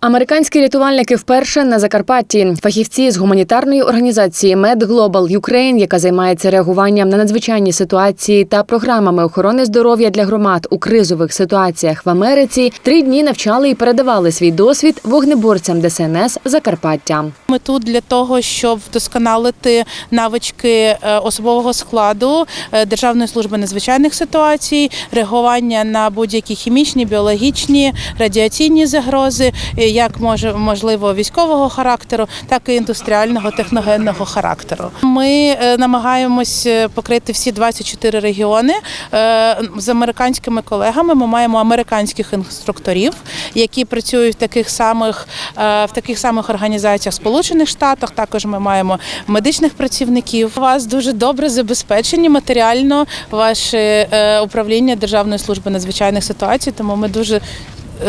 Американські рятувальники вперше на Закарпатті. Фахівці з гуманітарної організації Med Global Ukraine, яка займається реагуванням на надзвичайні ситуації та програмами охорони здоров'я для громад у кризових ситуаціях в Америці, три дні навчали і передавали свій досвід вогнеборцям ДСНС Закарпаття. Ми тут для того, щоб вдосконалити навички е, особового складу е, Державної служби надзвичайних ситуацій, реагування на будь-які хімічні, біологічні, радіаційні загрози, е, як може можливо військового характеру, так і індустріального техногенного характеру. Ми е, намагаємось е, покрити всі 24 регіони Е, з американськими колегами. Ми маємо американських інструкторів, які працюють в таких самих в таких самих організаціях Сполучених Штатах. Також ми маємо медичних працівників. У вас дуже добре забезпечені матеріально ваше управління Державної служби надзвичайних ситуацій. Тому ми дуже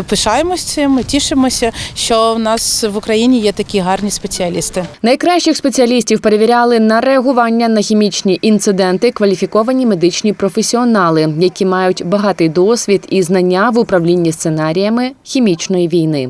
пишаємось цим, тішимося, що в нас в Україні є такі гарні спеціалісти. Найкращих спеціалістів перевіряли на реагування на хімічні інциденти кваліфіковані медичні професіонали, які мають багатий досвід і знання в управлінні сценаріями хімічної війни.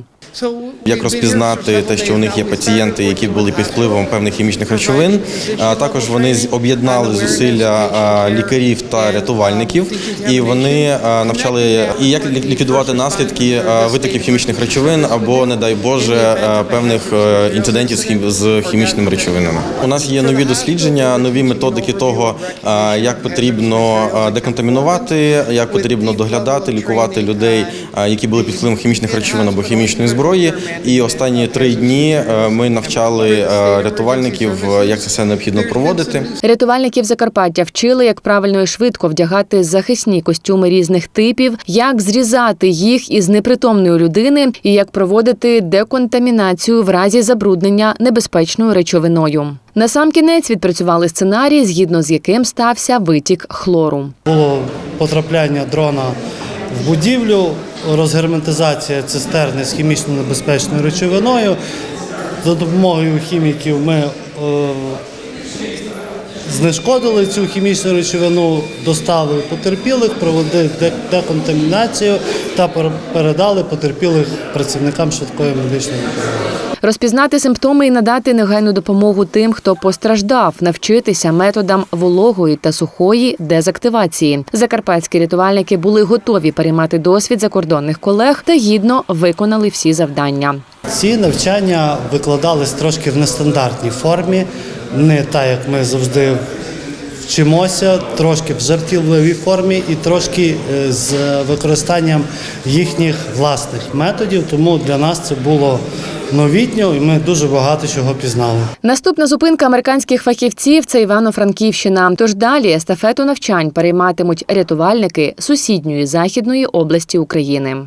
Як розпізнати те, що у них є пацієнти, які були під впливом певних хімічних речовин. Також вони об'єднали зусилля лікарів та рятувальників, і вони навчали і як ліквідувати наслідки витоків хімічних речовин або, не дай Боже, певних е, інцидентів з хімічними речовинами. У нас є нові дослідження, нові методики того, як потрібно деконтамінувати, як потрібно доглядати, лікувати людей, які були під впливом хімічних речовин або хімічної зброї. І останні три дні е, ми навчали е, рятувальників, е, як це все необхідно проводити. Рятувальників Закарпаття вчили, як правильно і швидко вдягати захисні костюми різних типів, як зрізати їх із непритомної людини і як проводити деконтамінацію в разі забруднення небезпечною речовиною. Насамкінець відпрацювали сценарій, згідно з яким стався витік хлору. Було потрапляння дрона в будівлю, розгерметизація цистерни з хімічно небезпечною речовиною. За допомогою хіміків ми е, знешкодили цю хімічну речовину, доставили потерпілих, провели деконтамінацію та передали потерпілих працівникам швидкої медичної допомоги. Розпізнати симптоми і надати негайну допомогу тим, хто постраждав, навчитися методам вологої та сухої дезактивації. Закарпатські рятувальники були готові переймати досвід закордонних колег та гідно виконали всі завдання. Ці навчання викладались трошки в нестандартній формі, не так, як ми завжди вчимося, трошки в жартівливій формі і трошки е, з використанням їхніх власних методів. Тому для нас це було новітньо, і ми дуже багато чого пізнали. Наступна зупинка американських фахівців це Івано-Франківщина. Тож далі естафету навчань перейматимуть рятувальники сусідньої західної області України.